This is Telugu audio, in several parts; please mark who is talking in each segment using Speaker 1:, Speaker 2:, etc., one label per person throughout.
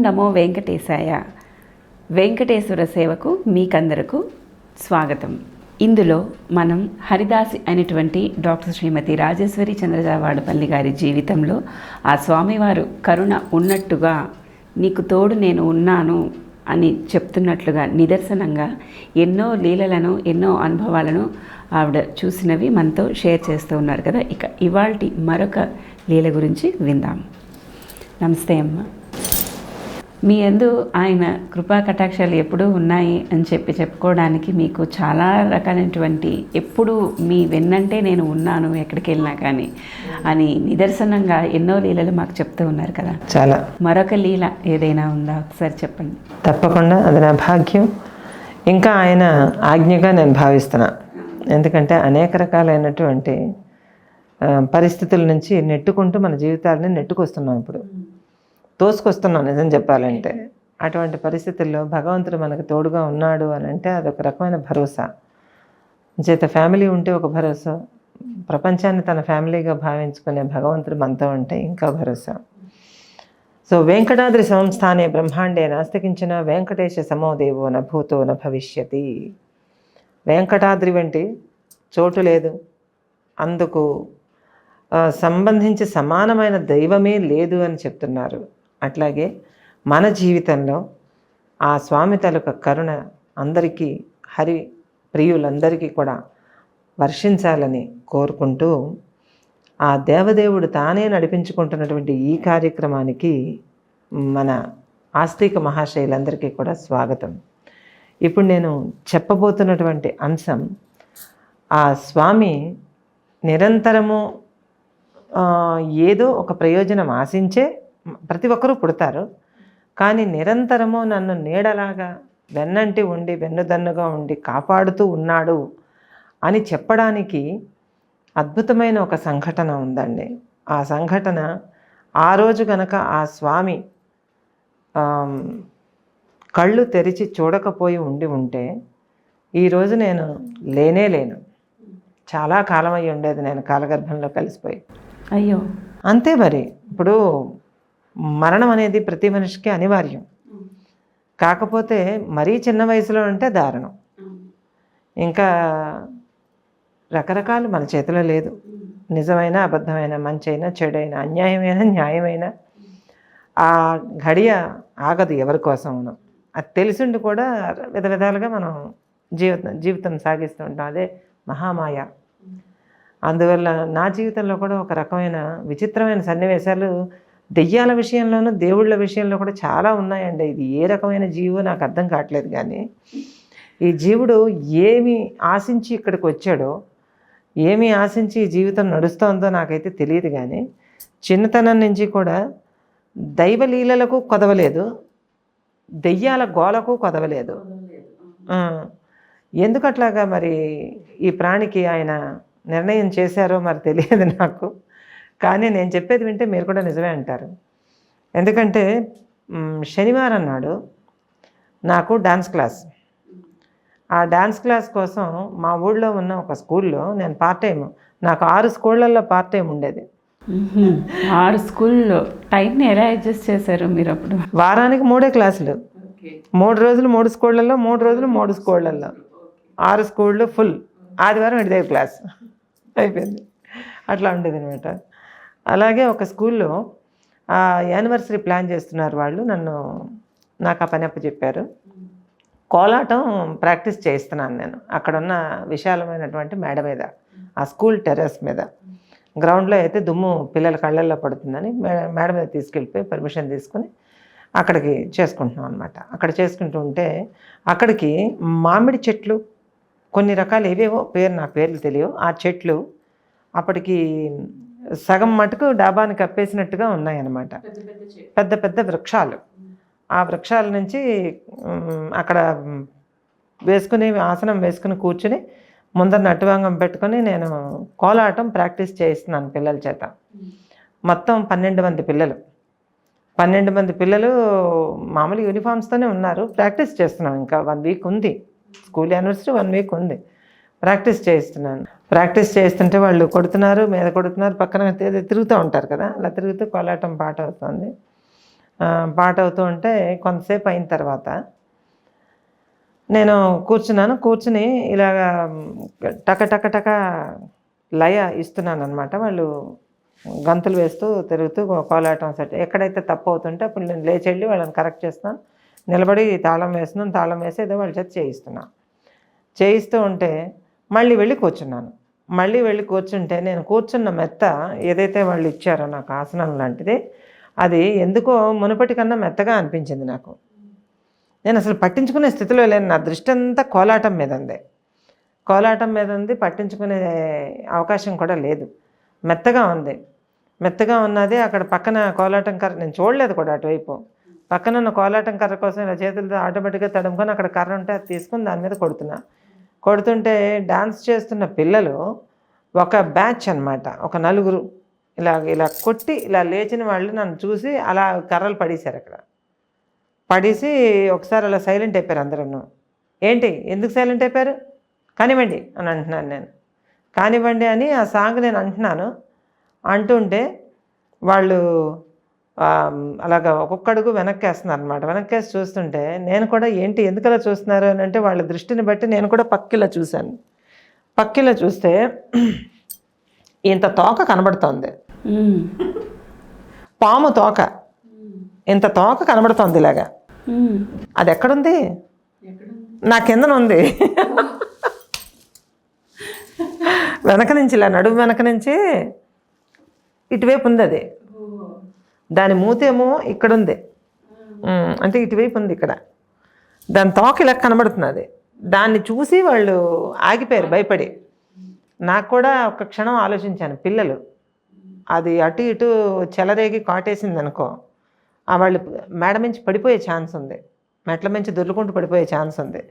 Speaker 1: నమో వెంకటేశాయ. వెంకటేశ్వర సేవకు మీకందరకు స్వాగతం. ఇందులో మనం హరిదాసి అయినటువంటి డాక్టర్ శ్రీమతి రాజేశ్వరి చంద్రజావాడపల్లి గారి జీవితంలో ఆ స్వామివారు కరుణ ఉన్నట్టుగా నీకు తోడు నేను ఉన్నాను అని చెప్తున్నట్లుగా నిదర్శనంగా ఎన్నో లీలలను ఎన్నో అనుభవాలను ఆవిడ చూసినవి మనతో షేర్ చేస్తూ ఉన్నారు కదా. ఇక ఇవాల్టి మరొక లీల గురించి విందాం. నమస్తే అమ్మ. మీ అందు ఆయన కృపా కటాక్షాలు ఎప్పుడూ ఉన్నాయి అని చెప్పి చెప్పుకోవడానికి మీకు చాలా రకాలైనటువంటి ఎప్పుడు మీ వెన్నంటే నేను ఉన్నాను ఎక్కడికి వెళ్ళినా కానీ అని నిదర్శనంగా ఎన్నో లీలలు మాకు చెప్తూ ఉన్నారు కదా.
Speaker 2: చాలా.
Speaker 1: మరొక లీల ఏదైనా ఉందా? ఒకసారి చెప్పండి.
Speaker 2: తప్పకుండా అది నా భాగ్యం. ఇంకా ఆయన ఆజ్ఞగా నేను భావిస్తున్నా. ఎందుకంటే అనేక రకాలైనటువంటి పరిస్థితుల నుంచి నెట్టుకుంటూ మన జీవితాలని నెట్టుకొస్తున్నాం ఇప్పుడు. తోసుకొస్తున్నాం నిజం చెప్పాలంటే. అటువంటి పరిస్థితుల్లో భగవంతుడు మనకు తోడుగా ఉన్నాడు అని అంటే అదొక రకమైన భరోసా. చేత ఫ్యామిలీ ఉంటే ఒక భరోసా ప్రపంచాన్ని తన ఫ్యామిలీగా భావించుకునే భగవంతుడు మనతో ఉంటే ఇంకా భరోసా. సో వెంకటాద్రి సంస్థానే బ్రహ్మాండే నాస్తికించిన వెంకటేశ సమోదేవో నభూతో భూతో న భవిష్యతి. వెంకటాద్రి వంటి చోటు లేదు. అందుకు సంబంధించి సమానమైన దైవమే లేదు అని చెప్తున్నారు. అట్లాగే మన జీవితంలో ఆ స్వామి తాలూకా కరుణ అందరికీ హరి ప్రియులందరికీ కూడా వర్షించాలని కోరుకుంటూ ఆ దేవదేవుడు తానే నడిపించుకుంటున్నటువంటి ఈ కార్యక్రమానికి మన ఆస్తిక మహాశైలందరికీ కూడా స్వాగతం. ఇప్పుడు నేను చెప్పబోతున్నటువంటి అంశం ఆ స్వామి నిరంతరము ఏదో ఒక ప్రయోజనం ఆశించే ప్రతి ఒక్కరూ పుడతారు. కానీ నిరంతరము నన్ను నీడలాగా వెన్నంటి ఉండి వెన్నుదన్నుగా ఉండి కాపాడుతూ ఉన్నాడు అని చెప్పడానికి అద్భుతమైన ఒక సంఘటన ఉందండి. ఆ సంఘటన ఆ రోజు గనక ఆ స్వామి కళ్ళు తెరిచి చూడకపోయి ఉండి ఉంటే ఈరోజు నేను లేనే లేను. చాలా కాలం అయి ఉండేది నేను కాలగర్భంలో కలిసిపోయి.
Speaker 1: అయ్యో.
Speaker 2: అంతే మరి. ఇప్పుడు మరణం అనేది ప్రతి మనిషికి అనివార్యం. కాకపోతే మరీ చిన్న వయసులో అంటే దారుణం. ఇంకా రకరకాలు మన చేతిలో లేదు. నిజమైన అబద్ధమైన మంచైనా చెడైన అన్యాయమైన న్యాయమైన ఆ ఘడియ ఆగదు ఎవరి కోసమును. అది తెలిసిండి కూడా విధ విధాలుగా మనం జీవితం జీవితం సాగిస్తూ ఉంటాం. అదే మహామాయ. అందువల్ల నా జీవితంలో కూడా ఒక రకమైన విచిత్రమైన సన్నివేశాలు దెయ్యాల విషయంలోనూ దేవుళ్ళ విషయంలో కూడా చాలా ఉన్నాయండి. ఇది ఏ రకమైన జీవో నాకు అర్థం కావట్లేదు కానీ ఈ జీవుడు ఏమి ఆశించి ఇక్కడికి వచ్చాడో ఏమి ఆశించి జీవితం నడుస్తోందో నాకైతే తెలియదు కానీ చిన్నతనం నుంచి కూడా దైవ లీలలకు కొదవలేదు దెయ్యాల గోలకు కొదవలేదు. ఎందుకట్లాగా మరి ఈ ప్రాణికి ఆయన నిర్ణయం చేశారో మరి తెలియదు నాకు. కానీ నేను చెప్పేది వింటే మీరు కూడా నిజమే అంటారు. ఎందుకంటే శనివారం నాడు నాకు డాన్స్ క్లాస్. ఆ డాన్స్ క్లాస్ కోసం మా ఊళ్ళో ఉన్న ఒక స్కూల్లో నేను పార్ట్ టైం నాకు ఆరు స్కూళ్ళల్లో పార్ట్ టైం ఉండేది.
Speaker 1: ఆరు స్కూల్లో. టైంని ఎలా అడ్జస్ట్ చేశారు మీరు అప్పుడు?
Speaker 2: వారానికి మూడే క్లాసులు. మూడు రోజులు మూడు స్కూళ్ళల్లో మూడు రోజులు మూడు స్కూళ్ళల్లో. ఆరు స్కూళ్ళు ఫుల్. ఆదివారం ఇదే క్లాస్. అయిపోయింది. అట్లా ఉండేది అనమాట అలాగే ఒక స్కూల్లో యానివర్సరీ ప్లాన్ చేస్తున్నారు వాళ్ళు. నన్ను నాకు ఆ పని చెప్పారు కోలాటం ప్రాక్టీస్ చేస్తున్నాను నేను. అక్కడున్న విశాలమైనటువంటి మేడ మీద ఆ స్కూల్ టెర్రస్ మీద. గ్రౌండ్లో అయితే దుమ్ము పిల్లల కళ్ళల్లో పడుతుందని మేడ మీద తీసుకెళ్ళిపోయి పర్మిషన్ తీసుకుని అక్కడికి చేసుకుంటున్నాం అనమాట అక్కడ చేసుకుంటూ ఉంటే అక్కడికి మామిడి చెట్లు కొన్ని రకాలు ఏవేవో పేరు నాకు పేర్లు తెలియవు. ఆ చెట్లు అప్పటికి సగం మటుకు డాబాని కప్పేసినట్టుగా ఉన్నాయన్నమాట. పెద్ద పెద్ద వృక్షాలు. ఆ వృక్షాల నుంచి అక్కడ వేసుకుని ఆసనం వేసుకుని కూర్చుని ముందర నట్టువాంగం పెట్టుకొని నేను కోలాటం ప్రాక్టీస్ చేయిస్తున్నాను పిల్లల చేత. మొత్తం పన్నెండు మంది పిల్లలు. పన్నెండు మంది పిల్లలు మామూలు యూనిఫామ్స్తోనే ఉన్నారు. ప్రాక్టీస్ చేస్తున్నాం. ఇంకా వన్ వీక్ ఉంది. స్కూల్ యానివర్సరీ వన్ వీక్ ఉంది. ప్రాక్టీస్ చేయిస్తున్నాను. ప్రాక్టీస్ చేస్తుంటే వాళ్ళు కొడుతున్నారు మీద కొడుతున్నారు పక్కన తిరుగుతూ ఉంటారు కదా. అలా తిరుగుతూ కోలాటం పాట అవుతుంది పాట అవుతూ ఉంటే కొంతసేపు అయిన తర్వాత నేను కూర్చున్నాను. కూర్చుని ఇలాగా టక టక టక లయ ఇస్తున్నాను అనమాట వాళ్ళు గంతులు వేస్తూ తిరుగుతూ కోలాటం సెట్ ఎక్కడైతే తప్పు అవుతుంటే అప్పుడు నేను లేచి వెళ్ళి వాళ్ళని కరెక్ట్ చేస్తున్నాను. నిలబడి తాళం వేస్తున్నాను. తాళం వేసి ఏదో వాళ్ళ చేత చేయిస్తున్నాను చేయిస్తూ ఉంటే మళ్ళీ వెళ్ళి కూర్చున్నాను. మళ్ళీ వెళ్ళి కూర్చుంటే నేను కూర్చున్న మెత్త ఏదైతే వాళ్ళు ఇచ్చారో నాకు ఆసనం లాంటిది అది ఎందుకో మునుపటి కన్నా మెత్తగా అనిపించింది నాకు. నేను అసలు పట్టించుకునే స్థితిలో లేను. నా దృష్టి అంతా కోలాటం మీద ఉంది. కోలాటం మీద ఉంది పట్టించుకునే అవకాశం కూడా లేదు. మెత్తగా ఉంది. మెత్తగా ఉన్నది అక్కడ పక్కన కోలాటం కర్ర నేను చూడలేదు కూడా అటువైపు. పక్కన ఉన్న కోలాటం కర్ర కోసం ఇలా చేతులతో ఆటోమేటిక్గా తడుముకొని అక్కడ కర్ర ఉంటే అది తీసుకుని దాని మీద కొడుతున్నా. కొడుతుంటే డాన్స్ చేస్తున్న పిల్లలు ఒక బ్యాచ్ అన్నమాట. ఒక నలుగురు. ఇలా ఇలా కొట్టి ఇలా లేచిన వాళ్ళు నన్ను చూసి అలా కర్రలు పడేశారు అక్కడ. పడేసి ఒకసారి అలా సైలెంట్ అయిపోయారు అందరూ ఏంటి? ఎందుకు సైలెంట్ అయిపోయారు? కానివ్వండి అని అంటున్నాను నేను. కానివ్వండి అని ఆ సాంగ్ నేను అంటున్నాను. అంటుంటే వాళ్ళు అలాగా ఒక్కొక్క అడుగు వెనక్కి వేస్తున్నారు అనమాట వెనక్కి వేసి చూస్తుంటే నేను కూడా ఏంటి ఎందుకు అలా చూస్తున్నారు అని అంటే వాళ్ళ దృష్టిని బట్టి నేను కూడా పక్కిలా చూశాను. పక్కిలా చూస్తే ఇంత తోక కనబడుతోంది. పాము తోక. ఇంత తోక కనబడుతోంది ఇలాగా. అది ఎక్కడుంది నా కిందన ఉంది వెనక నుంచి ఇలా నడుము వెనక నుంచి ఇటువైపు ఉంది అది దాని మూతేమో ఇక్కడ ఉంది అంటే ఇటువైపు ఉంది ఇక్కడ. దాని తోక ఇలా కనబడుతున్నది దాన్ని చూసి వాళ్ళు ఆగిపోయారు భయపడి. నాకు కూడా ఒక క్షణం ఆలోచించాను పిల్లలు. అది అటు ఇటు చెలరేగి కాటేసింది అనుకో ఆ వాళ్ళు మేడ పడిపోయే ఛాన్స్ ఉంది. మెట్ల మించి దొర్లుకుంటూ పడిపోయే ఛాన్స్ ఉంది.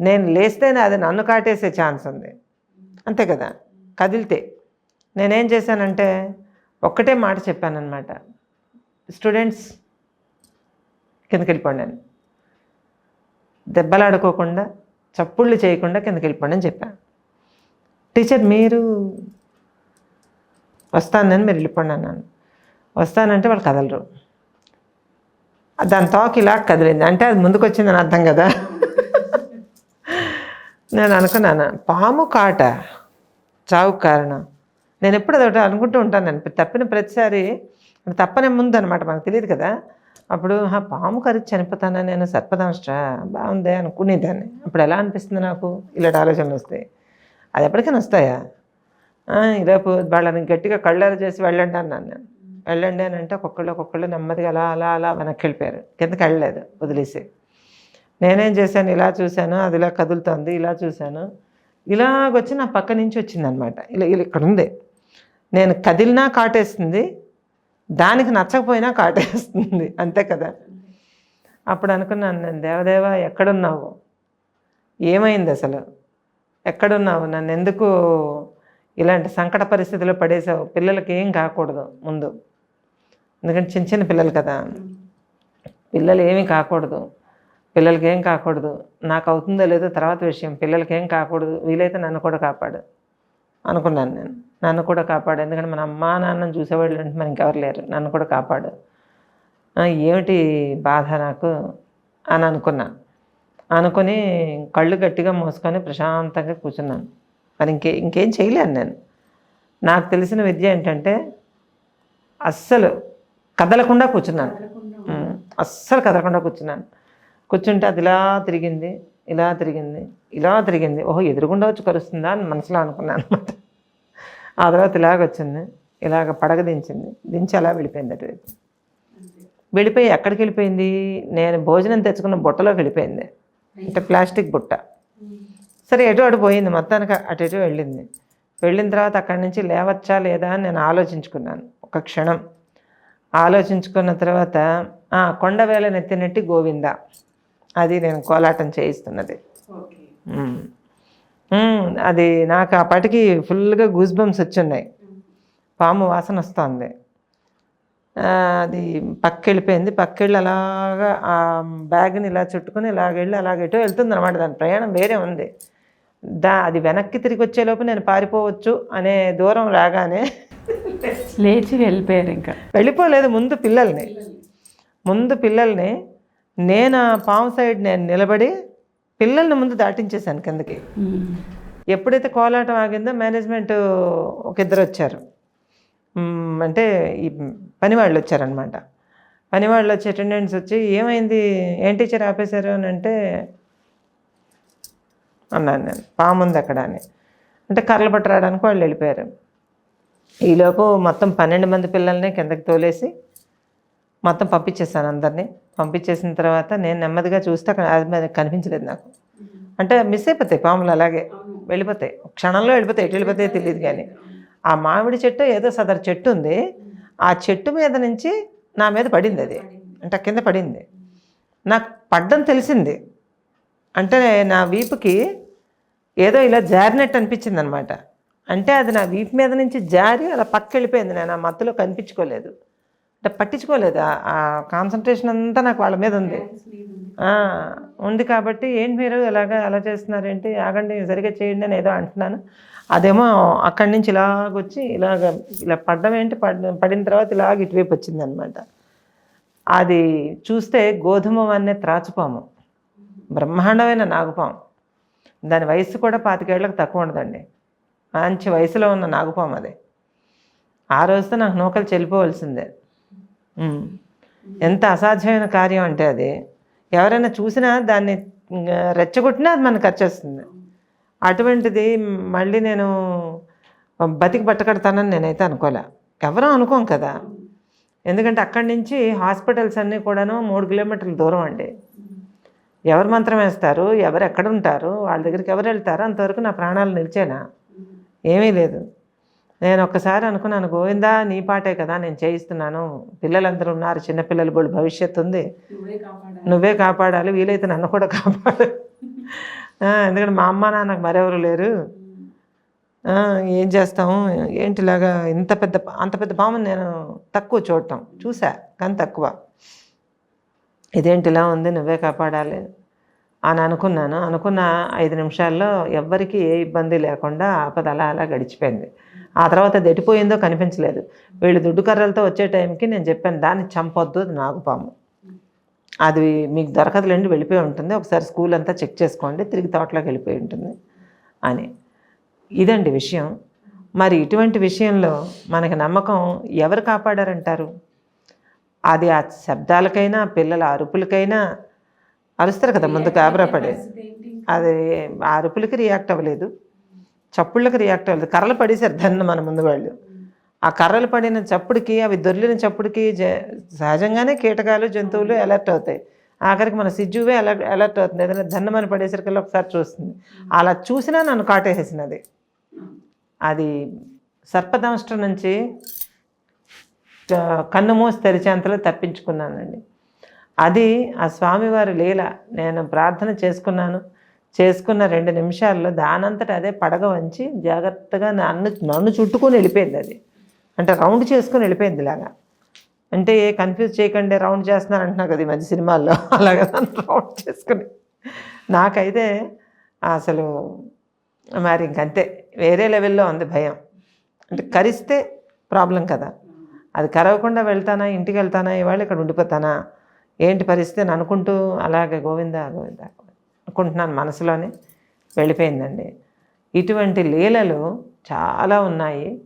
Speaker 2: నేను లేస్తేనే అది నన్ను కాటేసే ఛాన్స్ ఉంది. అంతే కదా? కదిలితే. నేనేం చేశానంటే ఒక్కటే మాట చెప్పానన్నమాట. స్టూడెంట్స్ కిందకి వెళ్ళిపోండి అని దెబ్బలాడుకోకుండా చప్పుళ్ళు చేయకుండా కిందకి వెళ్ళిపోండి అని చెప్పాను. టీచర్ మీరు వస్తానని మీరు వెళ్ళిపోండి అన్నాను. వస్తానంటే వాళ్ళు కదలరు. దాని తోక ఇలా కదిలింది. అంటే అది ముందుకు వచ్చిందని అర్థం కదా. నేను అనుకున్నాను పాము కాట చావు కారణం. నేను ఎప్పుడు అదొకటి అనుకుంటూ ఉంటాను. తప్పిన ప్రతిసారి తప్పనే ముందు అనమాట మనకు తెలియదు కదా. అప్పుడు పాము కరిచి చనిపోతానా నేను? సర్పదంష్ట్రా బాగుందే అనుకునేదాన్ని. అప్పుడు ఎలా అనిపిస్తుంది నాకు? ఇలాంటి ఆలోచనలు వస్తాయి. అది ఎప్పటికైనా వస్తాయా? "ఆ, రేపు వాళ్ళని గట్టిగా కళ్ళారు చేసి వెళ్ళండి అన్నాను నేను. వెళ్ళండి అని అంటే ఒక్కొక్కళ్ళు ఒక్కొక్కళ్ళు నెమ్మదిగా అలా అలా అలా వెనక్కి వెళ్ళిపోయారు. కిందకి వెళ్ళలేదు వదిలేసి. నేనేం చేశాను? ఇలా చూశాను అది ఇలా కదులుతోంది ఇలా చూశాను. ఇలాగొచ్చి నా పక్క నుంచి వచ్చిందనమాట. ఇలా ఇలా ఇక్కడ ఉంది. నేను కదిలినా కాటేస్తుంది దానికి నచ్చకపోయినా కాటేస్తుంది. అంతే కదా. అప్పుడు అనుకున్నాను నేను దేవదేవ ఎక్కడున్నావు? ఏమైంది అసలు? ఎక్కడున్నావు? నన్ను ఎందుకు ఇలాంటి సంకట పరిస్థితిలో పడేసావు? పిల్లలకి ఏం కాకూడదు ముందు. ఎందుకంటే చిన్న చిన్న పిల్లలు కదా. పిల్లలు ఏమీ కాకూడదు. పిల్లలకి ఏం కాకూడదు. నాకు అవుతుందో లేదో తర్వాత విషయం. పిల్లలకి ఏం కాకూడదు. వీలైతే నన్ను కూడా కాపాడు. అనుకున్నాను నేను. నన్ను కూడా కాపాడు. ఎందుకంటే మన అమ్మా నాన్నని చూసేవాళ్ళు అంటే మనకి ఇంకెవరు లేరు. నన్ను కూడా కాపాడు. ఏమిటి బాధ నాకు అని అనుకున్నా. అనుకుని కళ్ళు గట్టిగా మూసుకొని ప్రశాంతంగా కూర్చున్నాను. మరి ఇంకే ఇంకేం చేయలేను నేను. నాకు తెలిసిన విద్య ఏంటంటే అస్సలు కదలకుండా కూర్చున్నాను. అస్సలు కదలకుండా కూర్చున్నాను. కూర్చుంటే అది ఇలా తిరిగింది. ఇలా తిరిగింది ఇలా తిరిగింది. ఓహో ఎదురుగుండా వచ్చి కరుస్తుందా అని మనసులో అనుకున్నాను అనమాట. ఆ తర్వాత ఇలాగ వచ్చింది ఇలాగ పడగ దించింది. దించి అలా వెళ్ళిపోయింది అటువైపు వెళ్ళిపోయి ఎక్కడికి వెళ్ళిపోయింది? నేను భోజనం తెచ్చుకున్న బుట్టలోకి వెళ్ళిపోయింది. అంటే ప్లాస్టిక్ బుట్ట. సరే ఎటు అటు పోయింది. మొత్తానికి అటు ఇటు వెళ్ళింది. వెళ్ళిన తర్వాత అక్కడి నుంచి లేవచ్చా లేదా అని నేను ఆలోచించుకున్నాను. ఒక క్షణం. ఆలోచించుకున్న తర్వాత "ఆ, కొండవేల నెత్తినెట్టి గోవింద. అది నేను కోలాటం చేయిస్తున్నది. అది నాకు ఆ పాటికి ఫుల్గా గూస్ బంప్స్ వచ్చున్నాయి. పాము వాసన వస్తుంది. అది పక్క వెళ్ళిపోయింది పక్క వెళ్ళి అలాగా ఆ బ్యాగ్ని ఇలా చుట్టుకొని ఇలాగ వెళ్ళి అలాగ ఎటో వెళ్తుంది అనమాట దాని ప్రయాణం వేరే ఉంది. దా అది వెనక్కి తిరిగి వచ్చేలోపు నేను పారిపోవచ్చు అనే దూరం రాగానే
Speaker 1: లేచి వెళ్ళిపోయారు ఇంకా.
Speaker 2: వెళ్ళిపోలేదు ముందు పిల్లల్ని. ముందు పిల్లల్ని నేను ఆ పాము సైడ్ నేను నిలబడి పిల్లల్ని ముందు దాటించేశాను కిందకి. ఎప్పుడైతే కోలాటం ఆగిందో మేనేజ్మెంట్ ఒక ఇద్దరు వచ్చారు. అంటే ఈ పని వాళ్ళు వచ్చారనమాట పని వాళ్ళు వచ్చి అటెండెన్స్ వచ్చి ఏమైంది? ఏం టీచర్ ఆపేశారు? అని అంటే అన్నాను నేను పాము ఉంది అక్కడ అని. అంటే కర్రలు పట్టరాడానికి వాళ్ళు వెళ్ళిపోయారు. ఈలోపు మొత్తం పన్నెండు మంది పిల్లల్ని కిందకి తోలేసి మొత్తం పంపించేసాను అందరినీ. పంపించేసిన తర్వాత నేను నెమ్మదిగా చూస్తే అక్కడ అది కనిపించలేదు నాకు. అంటే మిస్ అయిపోతాయి పాములు అలాగే. వెళ్ళిపోతాయి. క్షణంలో వెళ్ళిపోతాయి. ఎటు వెళ్ళిపోతాయో తెలియదు కానీ. ఆ మామిడి చెట్టు ఏదో సదరు చెట్టు ఉంది. ఆ చెట్టు మీద నుంచి నా మీద పడింది అది. అంటే కింద పడింది. నాకు పడ్డం తెలిసింది. అంటే నా వీపుకి ఏదో ఇలా జారినట్టు అనిపించింది అనమాట అంటే అది నా వీపు మీద నుంచి జారి అలా పక్క వెళ్ళిపోయింది. నేను ఆ మత్తులో కనిపించుకోలేదు. అంటే పట్టించుకోలేదు? ఆ- కాన్సన్ట్రేషన్ అంతా నాకు వాళ్ళ మీద ఉంది. ఉంది. కాబట్టి ఏంటి మీరు? ఇలాగ అలా చేస్తున్నారు ఏంటి ఆగండి సరిగ్గా చేయండి అని ఏదో అంటున్నాను. అదేమో అక్కడి నుంచి ఇలాగ వచ్చి ఇలాగ ఇలా పడ్డం ఏంటి? పడ్ పడిన తర్వాత ఇలాగ ఇటువైపు వచ్చింది అనమాట అది చూస్తే గోధుమ అనే త్రాచుపాము. బ్రహ్మాండమైన నాగుపాము. దాని వయసు కూడా పాతికేళ్ళకు తక్కువ ఉండదండి. మంచి వయసులో ఉన్న నాగుపాము అది. ఆ రోజుతో నాకు నూకలు చెల్లిపోవలసిందే. ఎంత అసాధ్యమైన కార్యం అంటే అది. ఎవరైనా చూసినా దాన్ని రెచ్చగొట్టినా అది మనకు వచ్చేస్తుంది. అటువంటిది మళ్ళీ నేను బతికి పట్టకడతానని నేనైతే అనుకోలే. ఎవరూ అనుకోం కదా. ఎందుకంటే అక్కడి నుంచి హాస్పిటల్స్ అన్నీ కూడాను మూడు కిలోమీటర్ల దూరం అండి. ఎవరు మంత్రం వేస్తారు? ఎవరు ఎక్కడ ఉంటారు? వాళ్ళ దగ్గరికి ఎవరు వెళ్తారు? అంతవరకు నా ప్రాణాలు నిలిచేనా? ఏమీ లేదు. నేను ఒక్కసారి అనుకున్నాను గోవిందా నీ పాటే కదా నేను చేయిస్తున్నాను. పిల్లలందరూ ఉన్నారు చిన్నపిల్లలు కూడా భవిష్యత్తు ఉంది. నువ్వే కాపాడాలి. వీలైతే నన్ను కూడా కాపాడు. ఎందుకంటే మా అమ్మ నాన్నకు మరెవరు లేరు. ఏం చేస్తాము? ఏంటి ఇలాగా ఇంత పెద్ద అంత పెద్ద పాముని నేను తక్కువ చూడటం. చూసా కానీ తక్కువ. ఇదేంటి ఇలా ఉంది? నువ్వే కాపాడాలి. అని అనుకున్నాను. అనుకున్న ఐదు నిమిషాల్లో ఎవ్వరికీ ఏ ఇబ్బంది లేకుండా ఆపద అలా అలా గడిచిపోయింది. ఆ తర్వాత అది కనిపించలేదు. వీళ్ళు దుడ్డు కర్రలతో వచ్చే టైంకి నేను చెప్పాను దాన్ని చంపొద్దు అది నాగుపాము అది మీకు దొరకదులేండి వెళ్ళిపోయి ఉంటుంది. ఒకసారి స్కూల్ అంతా చెక్ చేసుకోండి తిరిగి తోటలోకి వెళ్ళిపోయి ఉంటుంది అని. ఇదండి విషయం. మరి ఇటువంటి విషయంలో మనకి నమ్మకం ఎవరు కాపాడారంటారు? అది ఆ శబ్దాలకైనా పిల్లల అరుపులకైనా అరుస్తారు కదా ముందు పడే. అది ఆ అరుపులకి రియాక్ట్ అవ్వలేదు. చప్పుళ్ళకి రియాక్ట్ అవ్వలేదు. కర్రలు పడేశారు దాన్ని మన ముందు వాళ్ళు. ఆ కర్రలు పడిన చప్పుడుకి అవి దొర్లిన చప్పుడుకి జ- సహజంగానే కీటకాలు జంతువులు అలర్ట్ అవుతాయి. ఆఖరికి మన సిజ్జువే అలర్ట్ అలర్ట్ అవుతుంది. ఏదైనా దన్నమని పడేసరికల్లా ఒకసారి చూస్తుంది. అలా చూసినా నన్ను కాటేసేసినది. అది సర్పదంష్ట నుంచి కన్ను మూసి తెరిచేంతలో తప్పించుకున్నానండి. అది ఆ స్వామివారి లీల. నేను ప్రార్థన చేసుకున్నాను. చేసుకున్న రెండు నిమిషాల్లో దానంతట అదే పడగ వంచి జాగ్రత్తగా నన్ను నన్ను చుట్టుకొని వెళ్ళిపోయింది అది. అంటే రౌండ్ చేసుకొని వెళ్ళిపోయింది ఇలాగా. అంటే ఏ కన్ఫ్యూజ్ చేయకండి రౌండ్ చేస్తున్నాను అంటున్నారు కదా ఈ మధ్య సినిమాల్లో. అలాగా రౌండ్ చేసుకుని. నాకైతే అసలు మరి ఇంకంతే. వేరే లెవెల్లో ఉంది భయం. అంటే కరిస్తే ప్రాబ్లం కదా. అది కరవకుండా వెళ్తానా ఇంటికి వెళ్తానా ఇవాళ ఇక్కడ ఉండిపోతానా ఏంటి పరిస్థితి అని అనుకుంటూ అలాగే గోవిందా గోవిందా. అనుకుంటున్నాను మనసులోనే వెళ్ళిపోయిందండి. ఇటువంటి లీలలు చాలా ఉన్నాయి.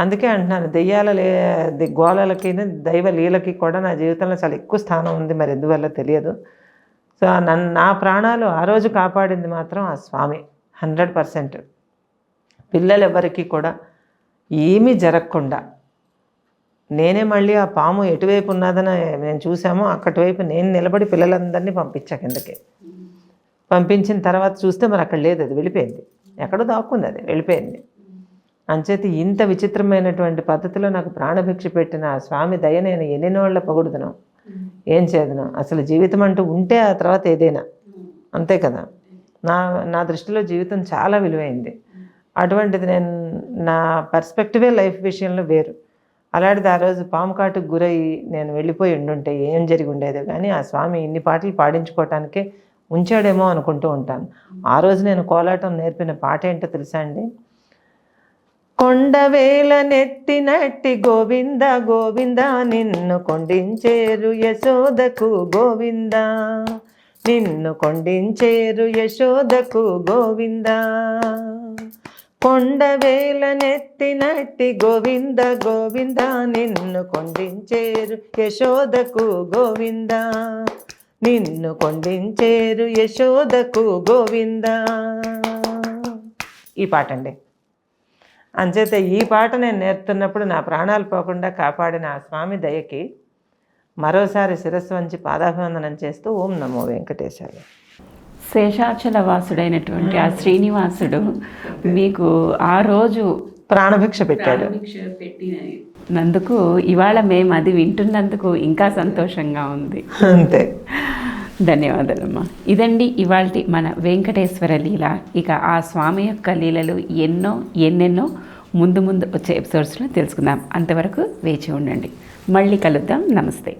Speaker 2: అందుకే అంటున్నాను దెయ్యాల లే ది- దైవ లీలకి కూడా నా జీవితంలో చాలా ఎక్కువ స్థానం ఉంది మరి ఎందువల్ల తెలియదు. సో నన్ను నా ప్రాణాలు ఆ రోజు కాపాడింది మాత్రం ఆ స్వామి హండ్రెడ్ పర్సెంట్. పిల్లలు ఎవరికి కూడా ఏమీ జరగకుండా. నేనే మళ్ళీ ఆ పాము ఎటువైపు ఉన్నదని నేను చూసామో అక్కటి వైపు నేను నిలబడి పిల్లలందరినీ పంపించా కిందకి. పంపించిన తర్వాత చూస్తే మరి అక్కడ లేదు అది వెళ్ళిపోయింది. ఎక్కడో దాక్కుంది అది వెళ్ళిపోయింది. అంచేతి ఇంత విచిత్రమైనటువంటి పద్ధతిలో నాకు ప్రాణభిక్ష పెట్టిన ఆ స్వామి దయ నేను ఎన్నినోళ్ళ పొగుడుదును. ఏం చేదను? అసలు జీవితం అంటూ ఉంటే ఆ తర్వాత ఏదైనా. అంతే కదా. నా నా దృష్టిలో జీవితం చాలా విలువైంది. అటువంటిది నేను నా పర్స్పెక్టివే లైఫ్ విషయంలో వేరు. అలాంటిది ఆ రోజు పాము కాటుకు గురై నేను వెళ్ళిపోయి ఉండుంటే ఏం జరిగి ఉండేదో కానీ ఆ స్వామి ఇన్ని పాటలు పాడించుకోవటానికే ఉంచాడేమో అనుకుంటూ ఉంటాను. ఆ రోజు నేను కోలాటం నేర్పిన పాట ఏంటో తెలుసా అండి? కొండవేల నెత్తినట్టి గోవింద గోవింద నిన్ను కొండించేరు యశోదకు గోవింద. నిన్ను కొండించేరు యశోదకు గోవింద. కొండవేల నెత్తినట్టి గోవింద గోవింద నిన్ను కొండించేరు యశోదకు గోవింద. నిన్ను కొండించేరు యశోదకు గోవింద. ఈ పాట అండి అంచేత ఈ పాట నేను నేర్తున్నప్పుడు నా ప్రాణాలు పోకుండా కాపాడిన ఆ స్వామి దయకి మరోసారి శిరస్సు వంచి పాదాభివందనం చేస్తూ ఓం నమో వెంకటేశాయ.
Speaker 1: శేషాచల వాసుడైనటువంటి ఆ శ్రీనివాసుడు మీకు ఆ రోజు
Speaker 2: ప్రాణభిక్ష పెట్టాడు.
Speaker 1: నందుకు ఇవాళ మేము అది వింటున్నందుకు ఇంకా సంతోషంగా ఉంది.
Speaker 2: అంతే.
Speaker 1: ధన్యవాదాలమ్మా. ఇదండి ఇవాళ మన వెంకటేశ్వర లీల. ఇక ఆ స్వామి యొక్క లీలలు ఎన్నో ఎన్నెన్నో ముందు ముందు వచ్చే ఎపిసోడ్స్లో తెలుసుకుందాం. అంతవరకు వేచి ఉండండి. మళ్ళీ కలుద్దాం. నమస్తే.